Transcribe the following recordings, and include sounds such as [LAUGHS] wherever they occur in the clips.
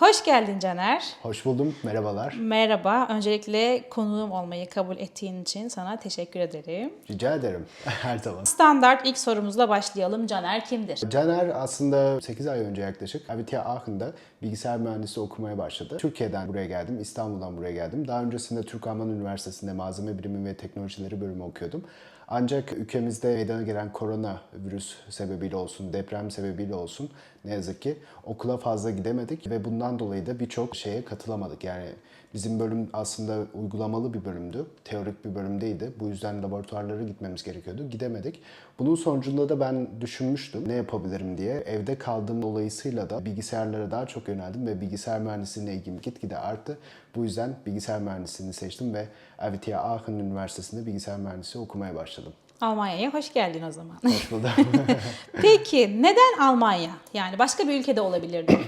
Hoş geldin Caner. Hoş buldum, merhabalar. Merhaba. Öncelikle konuğum olmayı kabul ettiğin için sana teşekkür ederim. Rica ederim [LAUGHS] her zaman. Standart ilk sorumuzla başlayalım. Caner kimdir? Caner aslında 8 ay önce yaklaşık AVT Aachen'da bilgisayar mühendisliği okumaya başladı. Türkiye'den buraya geldim, İstanbul'dan buraya geldim. Daha öncesinde Türk Alman Üniversitesi'nde malzeme bilimi ve teknolojileri bölümü okuyordum. Ancak ülkemizde meydana gelen korona virüs sebebiyle olsun, deprem sebebiyle olsun ne yazık ki okula fazla gidemedik ve bundan dolayı da birçok şeye katılamadık. Yani bizim bölüm aslında uygulamalı bir bölümdü, teorik bir bölüm değildi. Bu yüzden laboratuvarlara gitmemiz gerekiyordu. Gidemedik. Bunun sonucunda da ben düşünmüştüm ne yapabilirim diye. Evde kaldığım dolayısıyla da bilgisayarlara daha çok yöneldim ve bilgisayar mühendisliğine ilgim gitgide arttı. Bu yüzden bilgisayar mühendisliğini seçtim ve RWTH Aachen Üniversitesi'nde bilgisayar mühendisliği okumaya başladım. Almanya'ya hoş geldin o zaman. Hoş bulduk. [LAUGHS] Peki neden Almanya? Yani başka bir ülkede olabilirdi.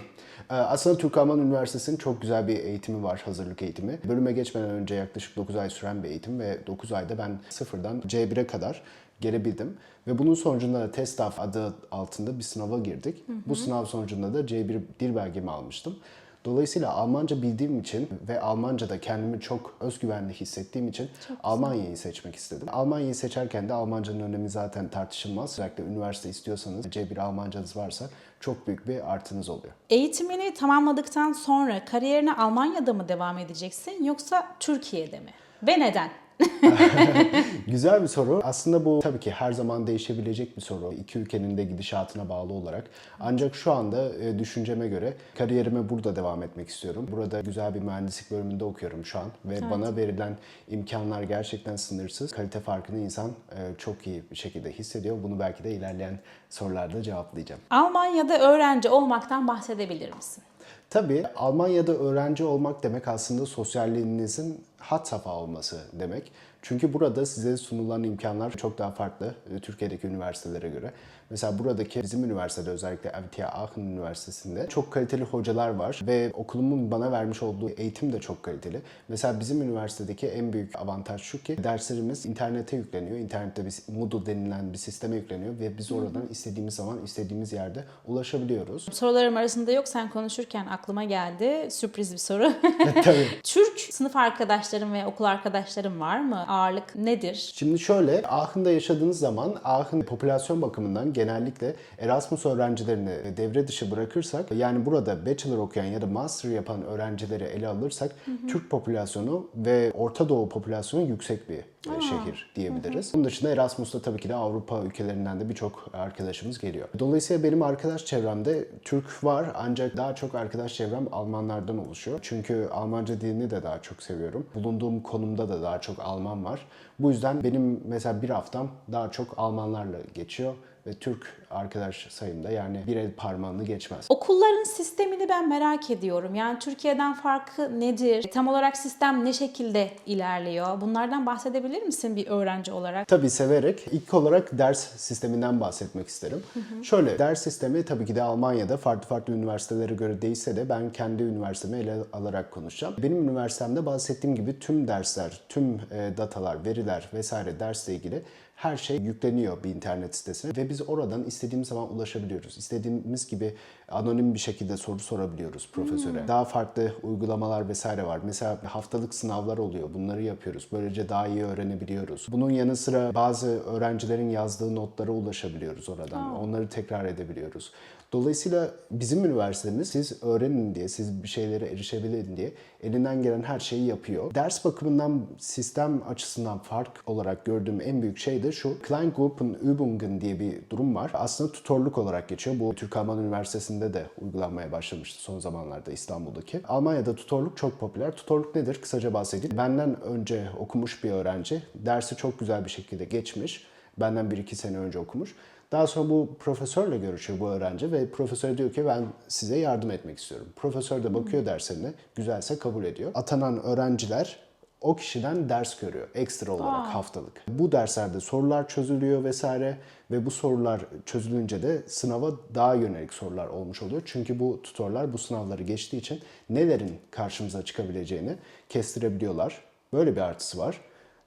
Ee, Aslında Türk Alman Üniversitesi'nin çok güzel bir eğitimi var, hazırlık eğitimi. Bölüme geçmeden önce yaklaşık 9 ay süren bir eğitim ve 9 ayda ben sıfırdan C1'e kadar gelebildim. Ve bunun sonucunda da TESTAF adı altında bir sınava girdik. Bu sınav sonucunda da C1 dil belgemi almıştım. Dolayısıyla Almanca bildiğim için ve Almanca'da kendimi çok özgüvenli hissettiğim için Almanya'yı seçmek istedim. Almanya'yı seçerken de Almanca'nın önemi zaten tartışılmaz. Özellikle üniversite istiyorsanız C1 Almancanız varsa çok büyük bir artınız oluyor. Eğitimini tamamladıktan sonra kariyerine Almanya'da mı devam edeceksin yoksa Türkiye'de mi? Ve neden? [LAUGHS] Güzel bir soru. Aslında bu tabii ki her zaman değişebilecek bir soru. İki ülkenin de gidişatına bağlı olarak. Ancak şu anda e, düşünceme göre kariyerime burada devam etmek istiyorum. Burada güzel bir mühendislik bölümünde okuyorum şu an ve bana verilen imkanlar gerçekten sınırsız. Kalite farkını insan e, çok iyi bir şekilde hissediyor. Bunu belki de ilerleyen sorularda cevaplayacağım. Almanya'da öğrenci olmaktan bahsedebilir misin? Tabii Almanya'da öğrenci olmak demek aslında sosyalliğinizin hat safha olması demek. Çünkü burada size sunulan imkanlar çok daha farklı e, Türkiye'deki üniversitelere göre. Mesela buradaki bizim üniversitede özellikle RWTH Aachen Üniversitesi'nde çok kaliteli hocalar var ve okulumun bana vermiş olduğu eğitim de çok kaliteli. Mesela bizim üniversitedeki en büyük avantaj şu ki derslerimiz internete yükleniyor. İnternette bir Moodle denilen bir sisteme yükleniyor ve biz oradan istediğimiz zaman istediğimiz yerde ulaşabiliyoruz. Sorularım arasında yok sen konuşurken aklıma geldi. Sürpriz bir soru. [LAUGHS] [LAUGHS] Tabii. Türk sınıf arkadaşlarım ve okul arkadaşlarım var mı? Ağırlık nedir? Şimdi şöyle, Aachen'da yaşadığınız zaman Aachen popülasyon bakımından genellikle Erasmus öğrencilerini devre dışı bırakırsak, yani burada bachelor okuyan ya da master yapan öğrencileri ele alırsak, Türk popülasyonu ve Orta Doğu popülasyonu yüksek bir e, şehir diyebiliriz. Bunun dışında Erasmus'ta tabii ki de Avrupa ülkelerinden de birçok arkadaşımız geliyor. Dolayısıyla benim arkadaş çevremde Türk var ancak daha çok arkadaş çevrem Almanlardan oluşuyor. Çünkü Almanca dilini de daha çok seviyorum. Bulunduğum konumda da daha çok Alman var. Bu yüzden benim mesela bir haftam daha çok Almanlarla geçiyor ve Türk arkadaş sayımda yani bir el parmağını geçmez. Okulların sistemini ben merak ediyorum. Yani Türkiye'den farkı nedir? Tam olarak sistem ne şekilde ilerliyor? Bunlardan bahsedebilir misin bir öğrenci olarak? Tabii severek. İlk olarak ders sisteminden bahsetmek isterim. Şöyle, ders sistemi tabii ki de Almanya'da farklı farklı üniversitelere göre değişse de ben kendi üniversitemi ele alarak konuşacağım. Benim üniversitemde bahsettiğim gibi tüm dersler, tüm e, datalar, veriler vesaire dersle ilgili her şey yükleniyor bir internet sitesine ve biz oradan istediğimiz zaman ulaşabiliyoruz. İstediğimiz gibi anonim bir şekilde soru sorabiliyoruz profesöre. Daha farklı uygulamalar vesaire var. Mesela haftalık sınavlar oluyor. Bunları yapıyoruz. Böylece daha iyi öğrenebiliyoruz. Bunun yanı sıra bazı öğrencilerin yazdığı notlara ulaşabiliyoruz oradan. Onları tekrar edebiliyoruz. Dolayısıyla bizim üniversitemiz siz öğrenin diye, siz bir şeylere erişebilin diye elinden gelen her şeyi yapıyor. Ders bakımından sistem açısından fark olarak gördüğüm en büyük şey de şu. Kleingruppen Übungen diye bir durum var. Aslında tutorluk olarak geçiyor. Bu Türk Alman Üniversitesi'nde de uygulanmaya başlamıştı son zamanlarda İstanbul'daki. Almanya'da tutorluk çok popüler. Tutorluk nedir? Kısaca bahsedeyim. Benden önce okumuş bir öğrenci dersi çok güzel bir şekilde geçmiş. Benden 1-2 sene önce okumuş. Daha sonra bu profesörle görüşüyor bu öğrenci ve profesör diyor ki ben size yardım etmek istiyorum. Profesör de bakıyor derslerine, güzelse kabul ediyor. Atanan öğrenciler o kişiden ders görüyor ekstra olarak haftalık. Bu derslerde sorular çözülüyor vesaire ve bu sorular çözülünce de sınava daha yönelik sorular olmuş oluyor. Çünkü bu tutorlar bu sınavları geçtiği için nelerin karşımıza çıkabileceğini kestirebiliyorlar. Böyle bir artısı var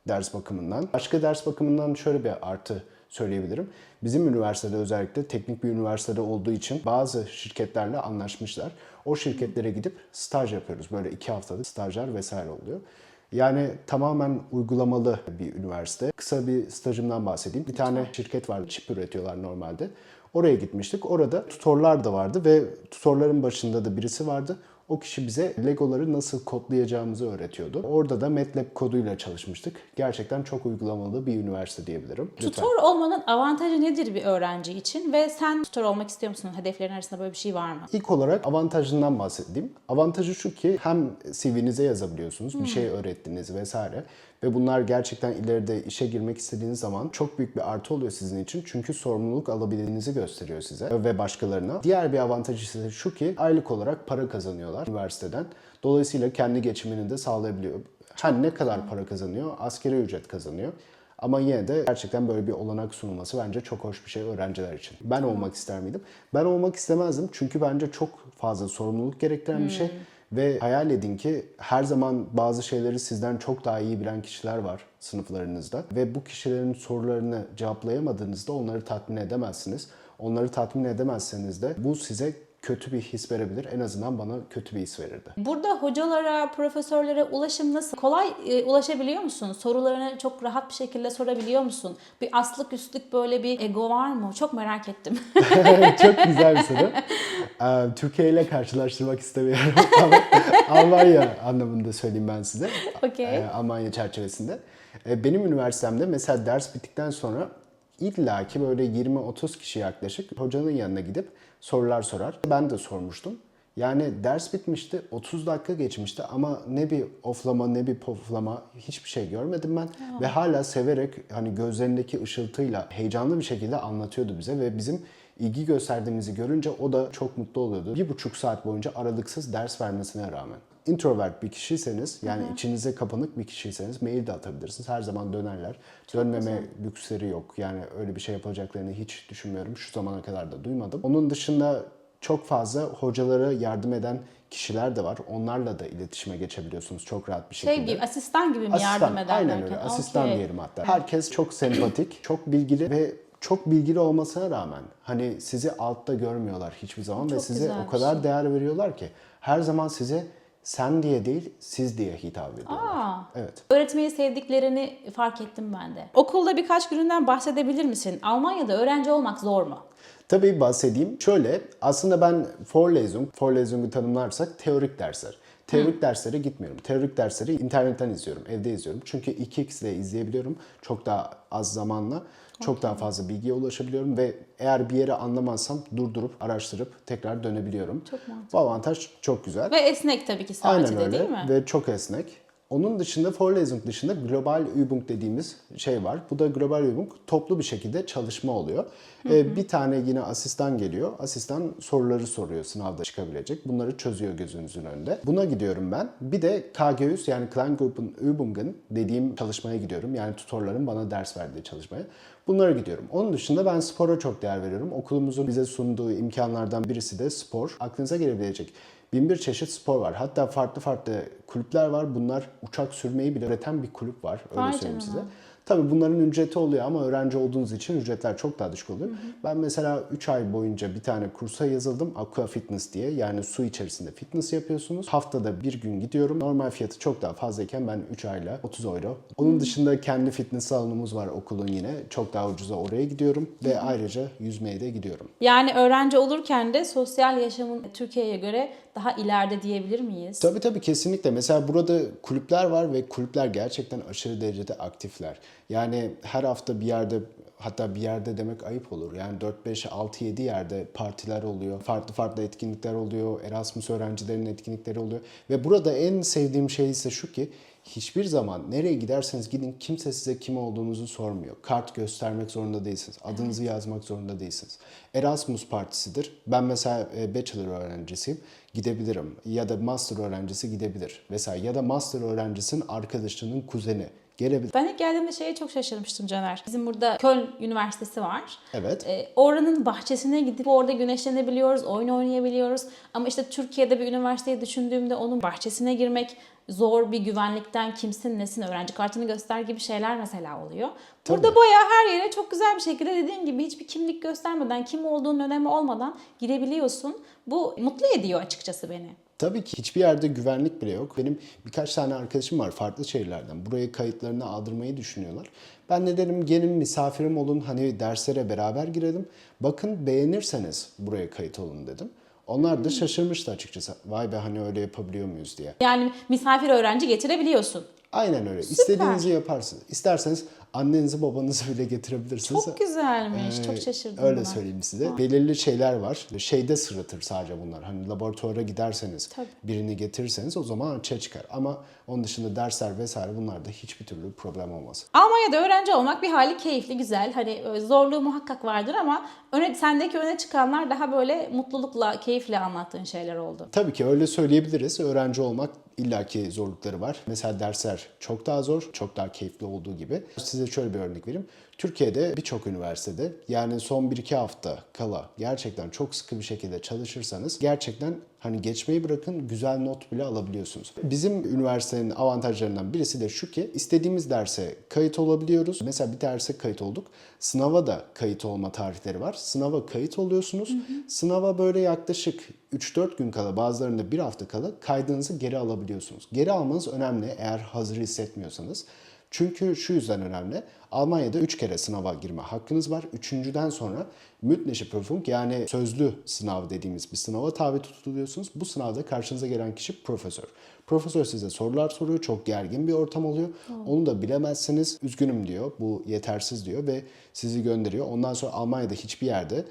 ders bakımından. Başka ders bakımından şöyle bir artı söyleyebilirim. Bizim üniversitede özellikle teknik bir üniversitede olduğu için bazı şirketlerle anlaşmışlar. O şirketlere gidip staj yapıyoruz. Böyle iki haftalık stajlar vesaire oluyor. Yani tamamen uygulamalı bir üniversite. Kısa bir stajımdan bahsedeyim. Bir tane şirket var, çip üretiyorlar normalde. Oraya gitmiştik. Orada tutorlar da vardı ve tutorların başında da birisi vardı. O kişi bize Legoları nasıl kodlayacağımızı öğretiyordu. Orada da MATLAB koduyla çalışmıştık. Gerçekten çok uygulamalı bir üniversite diyebilirim. Lütfen. Tutor olmanın avantajı nedir bir öğrenci için ve sen tutor olmak istiyor musun? Hedeflerin arasında böyle bir şey var mı? İlk olarak avantajından bahsedeyim. Avantajı şu ki hem CV'nize yazabiliyorsunuz, bir şey öğrettiniz vesaire. Ve bunlar gerçekten ileride işe girmek istediğiniz zaman çok büyük bir artı oluyor sizin için. Çünkü sorumluluk alabildiğinizi gösteriyor size ve başkalarına. Diğer bir avantajı ise şu ki aylık olarak para kazanıyorlar üniversiteden. Dolayısıyla kendi geçimini de sağlayabiliyor. Her ne kadar para kazanıyor, askeri ücret kazanıyor. Ama yine de gerçekten böyle bir olanak sunulması bence çok hoş bir şey öğrenciler için. Ben olmak ister miydim? Ben olmak istemezdim çünkü bence çok fazla sorumluluk gerektiren bir şey. Ve hayal edin ki her zaman bazı şeyleri sizden çok daha iyi bilen kişiler var sınıflarınızda. Ve bu kişilerin sorularını cevaplayamadığınızda onları tatmin edemezsiniz. Onları tatmin edemezseniz de bu size kötü bir his verebilir. En azından bana kötü bir his verirdi. Burada hocalara, profesörlere ulaşım nasıl? Kolay e, ulaşabiliyor musun? Sorularını çok rahat bir şekilde sorabiliyor musun? Bir aslık üstlük böyle bir ego var mı? Çok merak ettim. [LAUGHS] Çok güzel bir soru. Ee, Türkiye ile karşılaştırmak istemiyorum [LAUGHS] Almanya anlamında söyleyeyim ben size. Okey. Ee, Almanya çerçevesinde. Ee, benim üniversitemde mesela ders bittikten sonra illaki böyle 20-30 kişi yaklaşık hocanın yanına gidip sorular sorar. Ben de sormuştum. Yani ders bitmişti, 30 dakika geçmişti ama ne bir oflama ne bir poflama hiçbir şey görmedim ben. Ve hala severek hani gözlerindeki ışıltıyla heyecanlı bir şekilde anlatıyordu bize ve bizim ilgi gösterdiğimizi görünce o da çok mutlu oluyordu. Bir buçuk saat boyunca aralıksız ders vermesine rağmen. Introvert bir kişiyseniz yani içinize kapanık bir kişiyseniz mail de atabilirsiniz. Her zaman dönerler. Dönmeme lüksleri yok. Yani öyle bir şey yapacaklarını hiç düşünmüyorum. Şu zamana kadar da duymadım. Onun dışında çok fazla hocalara yardım eden kişiler de var. Onlarla da iletişime geçebiliyorsunuz çok rahat bir şekilde. Şey gibi, asistan gibi mi Asistan, yardım eder aynen derken? öyle. Asistan Okey. diyelim hatta. Herkes çok sempatik, [CLEARS THROAT] çok bilgili ve çok bilgili olmasına rağmen hani sizi altta görmüyorlar hiçbir zaman ve Çok size güzel o kadar şey. değer veriyorlar ki her zaman size sen diye değil siz diye hitap ediyorlar. Aa. Evet. Öğretmeyi sevdiklerini fark ettim ben de. Okulda birkaç gününden bahsedebilir misin? Almanya'da öğrenci olmak zor mu? Tabii bahsedeyim. Şöyle aslında ben Vorlesung, Vorlesung'u tanımlarsak teorik dersler. Teorik derslere gitmiyorum. Teorik dersleri internetten izliyorum, evde izliyorum. Çünkü 2x ile izleyebiliyorum. Çok daha az zamanla. Çok daha fazla bilgiye ulaşabiliyorum ve eğer bir yere anlamazsam durdurup, araştırıp tekrar dönebiliyorum. Çok mantıklı. Bu avantaj çok güzel. Ve esnek tabii ki Aynen saati de öyle değil mi? ve çok esnek. Onun dışında Vorlesung dışında Global Übung dediğimiz şey var. Bu da Global Übung toplu bir şekilde çalışma oluyor. Ee, bir tane yine asistan geliyor. Asistan soruları soruyor sınavda çıkabilecek. Bunları çözüyor gözünüzün önünde. Buna gidiyorum ben. Bir de KGÜS yani Kleingruppen Übungen dediğim çalışmaya gidiyorum. Yani tutorların bana ders verdiği çalışmaya. Bunlara gidiyorum. Onun dışında ben spora çok değer veriyorum. Okulumuzun bize sunduğu imkanlardan birisi de spor. Aklınıza gelebilecek bin bir çeşit spor var. Hatta farklı farklı kulüpler var. Bunlar uçak sürmeyi bile öğreten bir kulüp var. Öyle Vay söyleyeyim canına. size. Tabii bunların ücreti oluyor ama öğrenci olduğunuz için ücretler çok daha düşük oluyor. Ben mesela 3 ay boyunca bir tane kursa yazıldım. Aqua Fitness diye. Yani su içerisinde fitness yapıyorsunuz. Haftada bir gün gidiyorum. Normal fiyatı çok daha fazlayken ben 3 ayla 30 euro. Onun dışında kendi fitness salonumuz var okulun yine. Çok daha ucuza oraya gidiyorum. Ve ayrıca yüzmeye de gidiyorum. Yani öğrenci olurken de sosyal yaşamın Türkiye'ye göre daha ileride diyebilir miyiz? Tabii tabii kesinlikle. Mesela burada kulüpler var ve kulüpler gerçekten aşırı derecede aktifler. Yani her hafta bir yerde hatta bir yerde demek ayıp olur. Yani 4 5 6 7 yerde partiler oluyor. Farklı farklı etkinlikler oluyor. Erasmus öğrencilerinin etkinlikleri oluyor. Ve burada en sevdiğim şey ise şu ki hiçbir zaman nereye giderseniz gidin kimse size kim olduğunuzu sormuyor. Kart göstermek zorunda değilsiniz. Adınızı yazmak zorunda değilsiniz. Erasmus partisidir. Ben mesela e, bachelor öğrencisiyim. Gidebilirim. Ya da master öğrencisi gidebilir. Vesaire. Ya da master öğrencisinin arkadaşının kuzeni gelebilir. Ben ilk geldiğimde şeye çok şaşırmıştım Caner. Bizim burada Köln Üniversitesi var. Evet. Ee, oranın bahçesine gidip orada güneşlenebiliyoruz, oyun oynayabiliyoruz. Ama işte Türkiye'de bir üniversiteyi düşündüğümde onun bahçesine girmek zor bir güvenlikten kimsin nesin öğrenci kartını göster gibi şeyler mesela oluyor. Burada Tabii. bayağı her yere çok güzel bir şekilde dediğin gibi hiçbir kimlik göstermeden, kim olduğunun önemi olmadan girebiliyorsun. Bu mutlu ediyor açıkçası beni. Tabii ki hiçbir yerde güvenlik bile yok. Benim birkaç tane arkadaşım var farklı şehirlerden. Buraya kayıtlarını aldırmayı düşünüyorlar. Ben de dedim gelin misafirim olun hani derslere beraber girelim. Bakın beğenirseniz buraya kayıt olun dedim. Onlar da şaşırmıştı açıkçası. Vay be hani öyle yapabiliyor muyuz diye. Yani misafir öğrenci getirebiliyorsun. Aynen öyle. İstediğinizi yaparsınız. İsterseniz annenizi babanızı [LAUGHS] bile getirebilirsiniz. Çok güzelmiş. Ee, çok şaşırdım Öyle buna. söyleyeyim size. Belirli şeyler var. Şeyde sırıtır sadece bunlar. Hani laboratuvara giderseniz, Tabii. birini getirirseniz o zaman açığa çıkar. Ama onun dışında dersler vesaire bunlarda hiçbir türlü problem olmaz. Almanya'da öğrenci olmak bir hali keyifli, güzel. Hani e, zorluğu muhakkak vardır ama öne, sendeki öne çıkanlar daha böyle mutlulukla, keyifle anlattığın şeyler oldu. Tabii ki öyle söyleyebiliriz. Öğrenci olmak illaki zorlukları var. Mesela dersler çok daha zor, çok daha keyifli olduğu gibi. Size şöyle bir örnek vereyim. Türkiye'de birçok üniversitede yani son 1-2 hafta kala gerçekten çok sıkı bir şekilde çalışırsanız gerçekten hani geçmeyi bırakın güzel not bile alabiliyorsunuz. Bizim üniversitenin avantajlarından birisi de şu ki istediğimiz derse kayıt olabiliyoruz. Mesela bir derse kayıt olduk. Sınava da kayıt olma tarihleri var. Sınava kayıt oluyorsunuz. Sınava böyle yaklaşık 3-4 gün kala bazılarında bir hafta kala kaydınızı geri alabiliyorsunuz. Geri almanız önemli eğer hazır hissetmiyorsanız. Çünkü şu yüzden önemli. Almanya'da 3 kere sınava girme hakkınız var. Üçüncüden sonra mütneşi Prüfung yani sözlü sınav dediğimiz bir sınava tabi tutuluyorsunuz. Bu sınavda karşınıza gelen kişi profesör. Profesör size sorular soruyor. Çok gergin bir ortam oluyor. Onu da bilemezsiniz. Üzgünüm diyor. Bu yetersiz diyor ve sizi gönderiyor. Ondan sonra Almanya'da hiçbir yerde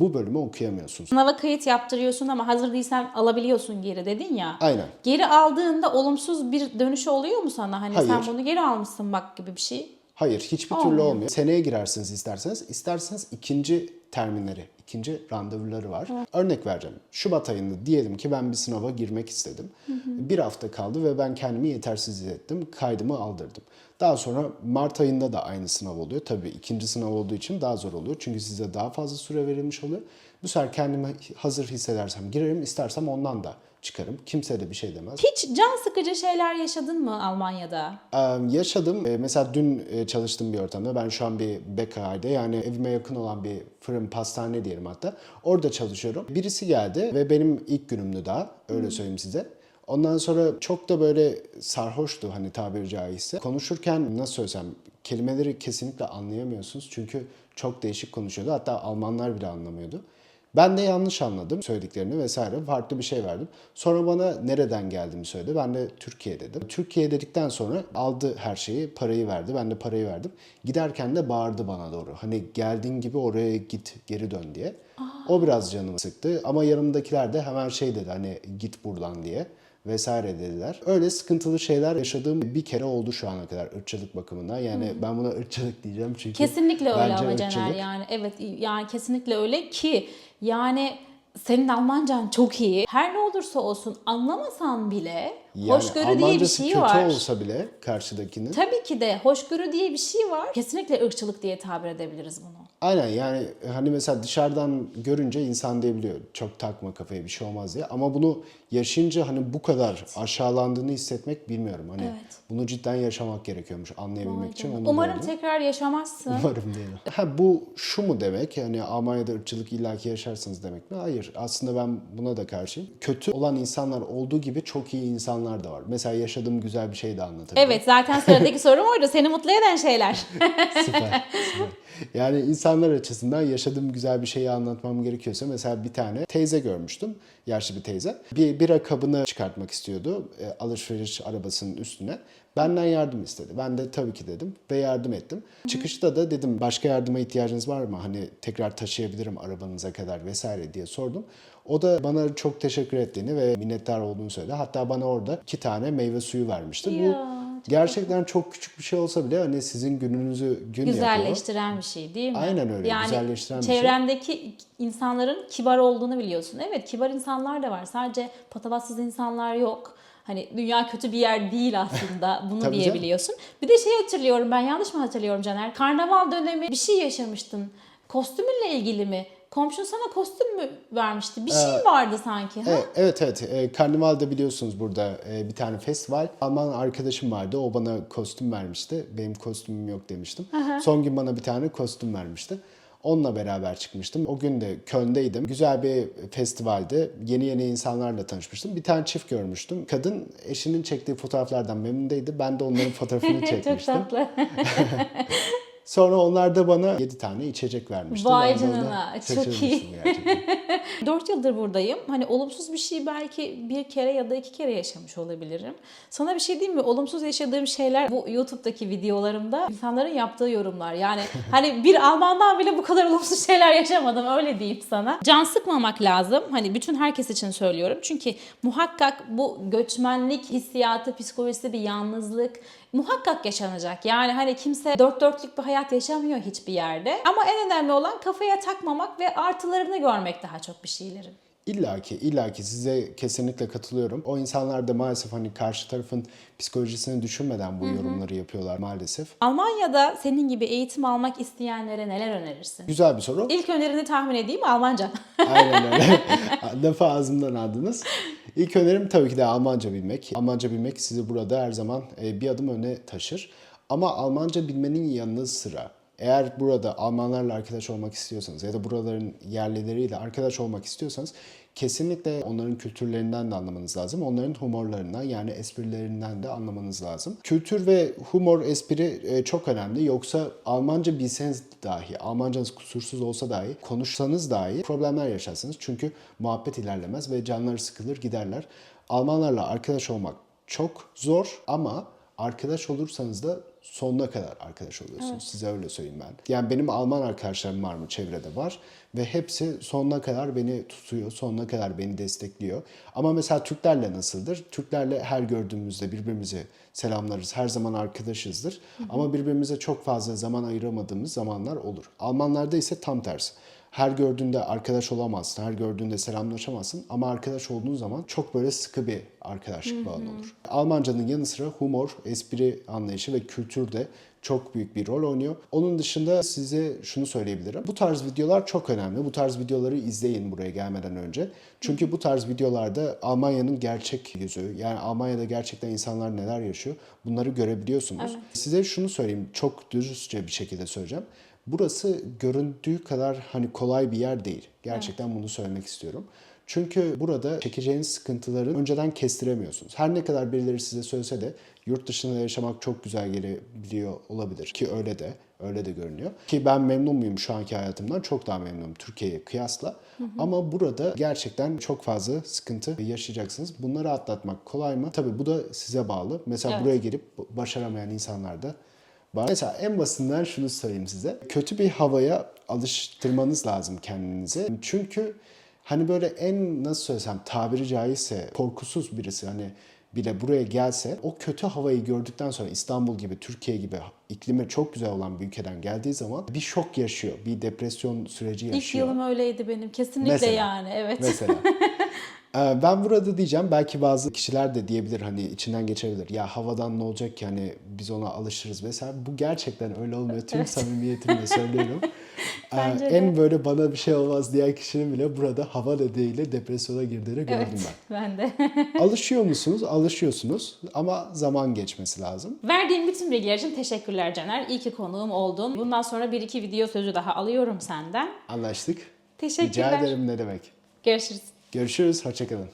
bu bölümü okuyamıyorsunuz. Sınava kayıt yaptırıyorsun ama hazır değilsen alabiliyorsun geri dedin ya. Aynen. Geri aldığında olumsuz bir dönüşü oluyor mu sana? Hani sen Hayır. bunu geri almışsın bak gibi bir şey. Hayır, hiçbir türlü Olmuyor. olmuyor. Seneye girersiniz isterseniz. İsterseniz ikinci terminleri, ikinci randevuları var. Örnek vereceğim. Şubat ayında diyelim ki ben bir sınava girmek istedim. Bir hafta kaldı ve ben kendimi yetersiz hissettim. Kaydımı aldırdım. Daha sonra Mart ayında da aynı sınav oluyor. Tabii ikinci sınav olduğu için daha zor oluyor. Çünkü size daha fazla süre verilmiş oluyor. Bu sefer kendimi hazır hissedersem girerim, istersem ondan da çıkarım. Kimse de bir şey demez. Hiç can sıkıcı şeyler yaşadın mı Almanya'da? Ee, yaşadım. Ee, Mesela dün e, çalıştığım bir ortamda ben şu an bir BK'de yani evime yakın olan bir fırın pastane diyelim hatta. Orada çalışıyorum. Birisi geldi ve benim ilk günümdü daha öyle söyleyeyim size. Ondan sonra çok da böyle sarhoştu hani tabiri caizse. Konuşurken nasıl söylesem kelimeleri kesinlikle anlayamıyorsunuz. Çünkü çok değişik konuşuyordu. Hatta Almanlar bile anlamıyordu. Ben de yanlış anladım söylediklerini vesaire. Farklı bir şey verdim. Sonra bana nereden geldiğimi söyledi. Ben de Türkiye dedim. Türkiye dedikten sonra aldı her şeyi, parayı verdi. Ben de parayı verdim. Giderken de bağırdı bana doğru. Hani geldiğin gibi oraya git, geri dön diye. O biraz canımı sıktı. Ama yanımdakiler de hemen şey dedi hani git buradan diye vesaire dediler. Öyle sıkıntılı şeyler yaşadığım bir kere oldu şu ana kadar ırkçılık bakımından. Yani ben buna ırkçılık diyeceğim çünkü Kesinlikle öyle ama Caner ırkçılık. yani evet yani kesinlikle öyle ki yani senin Almancan çok iyi. Her ne olursa olsun anlamasan bile Yani hoşgörü diye bir şey kötü var. olsa bile karşıdakinin. Tabii ki de hoşgörü diye bir şey var. Kesinlikle ırkçılık diye tabir edebiliriz bunu. Aynen yani hani mesela dışarıdan görünce insan diyebiliyor çok takma kafaya bir şey olmaz diye ama bunu yaşayınca hani bu kadar aşağılandığını hissetmek bilmiyorum hani Evet. bunu cidden yaşamak gerekiyormuş anlayabilmek için onu Umarım gördüm. tekrar yaşamazsın. Umarım diyelim. Ha bu şu mu demek? Yani Almanya'da ırkçılık illaki yaşarsınız demek mi? Hayır. Aslında ben buna da karşıyım. Kötü olan insanlar olduğu gibi çok iyi insanlar da var. Mesela yaşadığım güzel bir şey de anlatabilirim. Evet zaten sıradaki [LAUGHS] sorum oydu. Seni mutlu eden şeyler. [LAUGHS] süper, süper. Yani insanlar açısından yaşadığım güzel bir şeyi anlatmam gerekiyorsa mesela bir tane teyze görmüştüm. Yaşlı bir teyze. Bir bira kabını çıkartmak istiyordu e, alışveriş arabasının üstüne. Benden yardım istedi. Ben de tabii ki dedim ve yardım ettim. Çıkışta da dedim başka yardıma ihtiyacınız var mı? Hani tekrar taşıyabilirim arabanıza kadar vesaire diye sordum. O da bana çok teşekkür ettiğini ve minnettar olduğunu söyledi. Hatta bana orada iki tane meyve suyu vermişti. Ya, Bu gerçekten çok küçük bir şey olsa bile hani sizin gününüzü gün yapıyor. Güzelleştiren bir şey değil mi? Aynen öyle, Yani güzelleştiren bir şey. çevrendeki insanların kibar olduğunu biliyorsun. Evet kibar insanlar da var. Sadece patavatsız insanlar yok. Hani dünya kötü bir yer değil aslında [LAUGHS] bunu Tabii canım. diyebiliyorsun. Bir de şey hatırlıyorum ben yanlış mı hatırlıyorum Caner? Karnaval dönemi bir şey yaşamıştın. Kostümünle ilgili mi? Komşun sana kostüm mü vermişti? Bir şey vardı sanki. Ha? Evet, evet. evet. E, Karnaval'da biliyorsunuz burada e, bir tane festival. Alman arkadaşım vardı. O bana kostüm vermişti. Benim kostümüm yok demiştim. Son gün bana bir tane kostüm vermişti. Onunla beraber çıkmıştım. O gün de Köln'deydim. Güzel bir festivaldi. Yeni yeni insanlarla tanışmıştım. Bir tane çift görmüştüm. Kadın eşinin çektiği fotoğraflardan memnun değildi. Ben de onların [LAUGHS] fotoğrafını Çok çekmiştim. tatlı. [LAUGHS] Sonra onlar da bana 7 tane içecek vermişti. Vay canına, çok iyi. gerçekten. [LAUGHS] 4 yıldır buradayım. Hani olumsuz bir şey belki bir kere ya da iki kere yaşamış olabilirim. Sana bir şey diyeyim mi? Olumsuz yaşadığım şeyler bu YouTube'daki videolarımda insanların yaptığı yorumlar. Yani [LAUGHS] hani bir Almandan bile bu kadar olumsuz şeyler yaşamadım öyle diyeyim sana. Can sıkmamak lazım. Hani bütün herkes için söylüyorum. Çünkü muhakkak bu göçmenlik hissiyatı, psikolojisi bir yalnızlık muhakkak yaşanacak. Yani hani kimse dört dörtlük bir hayat yaşamıyor hiçbir yerde. Ama en önemli olan kafaya takmamak ve artılarını görmek daha çok bir şeylerin. İlla ki, illa ki size kesinlikle katılıyorum. O insanlar da maalesef hani karşı tarafın psikolojisini düşünmeden bu yorumları yapıyorlar maalesef. Almanya'da senin gibi eğitim almak isteyenlere neler önerirsin? Güzel bir soru. İlk önerini tahmin edeyim Almanca. Aynen öyle. [LAUGHS] Lafa ağzımdan aldınız. İlk önerim tabii ki de Almanca bilmek. Almanca bilmek sizi burada her zaman e, bir adım öne taşır. Ama Almanca bilmenin yanı sıra eğer burada Almanlarla arkadaş olmak istiyorsanız ya da buraların yerlileriyle arkadaş olmak istiyorsanız kesinlikle onların kültürlerinden de anlamanız lazım. Onların humorlarından yani esprilerinden de anlamanız lazım. Kültür ve humor, espri e, çok önemli. Yoksa Almanca bilseniz dahi, Almancanız kusursuz olsa dahi, konuşsanız dahi problemler yaşarsınız. Çünkü muhabbet ilerlemez ve canları sıkılır giderler. Almanlarla arkadaş olmak çok zor ama arkadaş olursanız da sonuna kadar arkadaş oluyorsunuz. Size öyle söyleyeyim ben. Yani benim Alman arkadaşlarım var mı çevrede var ve hepsi sonuna kadar beni tutuyor, sonuna kadar beni destekliyor. Ama mesela Türklerle nasıldır? Türklerle her gördüğümüzde birbirimizi selamlarız, her zaman arkadaşızdır. Ama birbirimize çok fazla zaman ayıramadığımız zamanlar olur. Almanlarda ise tam tersi. Her gördüğünde arkadaş olamazsın, her gördüğünde selamlaşamazsın ama arkadaş olduğun zaman çok böyle sıkı bir arkadaşlık bağı olur. Almancanın yanı sıra humor, espri anlayışı ve kültür de çok büyük bir rol oynuyor. Onun dışında size şunu söyleyebilirim. Bu tarz videolar çok önemli. Bu tarz videoları izleyin buraya gelmeden önce. Çünkü bu tarz videolarda Almanya'nın gerçek yüzü, yani Almanya'da gerçekten insanlar neler yaşıyor bunları görebiliyorsunuz. Size şunu söyleyeyim, çok dürüstçe bir şekilde söyleyeceğim. Burası göründüğü kadar hani kolay bir yer değil. Gerçekten bunu söylemek istiyorum. Çünkü burada çekeceğiniz sıkıntıları önceden kestiremiyorsunuz. Her ne kadar birileri size söylese de yurt dışında yaşamak çok güzel gelebiliyor olabilir. Ki öyle de, öyle de görünüyor. Ki ben memnun muyum şu anki hayatımdan? Çok daha memnunum Türkiye'ye kıyasla. Ama burada gerçekten çok fazla sıkıntı yaşayacaksınız. Bunları atlatmak kolay mı? Tabii bu da size bağlı. Mesela Evet. buraya gelip başaramayan insanlar da var. Mesela en basitinden şunu söyleyeyim size. Kötü bir havaya alıştırmanız lazım kendinizi. Çünkü hani böyle en nasıl söylesem tabiri caizse korkusuz birisi hani bile buraya gelse o kötü havayı gördükten sonra İstanbul gibi, Türkiye gibi iklimi çok güzel olan bir ülkeden geldiği zaman bir şok yaşıyor. Bir depresyon süreci İlk yaşıyor. yılım öyleydi benim. Kesinlikle Mesela. yani evet. Mesela. [LAUGHS] Ee, Ben burada diyeceğim belki bazı kişiler de diyebilir hani içinden geçebilir. Ya havadan ne olacak ki hani biz ona alışırız vesaire. Bu gerçekten öyle olmuyor. Tüm samimiyetimle [LAUGHS] söylüyorum. Ee, Bence de. en böyle bana bir şey olmaz diyen kişinin bile burada hava nedeniyle depresyona girdiğini gördüm Evet ben. ben de. [LAUGHS] Alışıyor musunuz? Alışıyorsunuz ama zaman geçmesi lazım. Verdiğin bütün bilgiler için teşekkürler Caner. İyi ki konuğum oldun. Bundan sonra bir iki video sözü daha alıyorum senden. Anlaştık. Teşekkürler. Rica ederim ne demek. Görüşürüz. Görüşürüz. Hoşçakalın.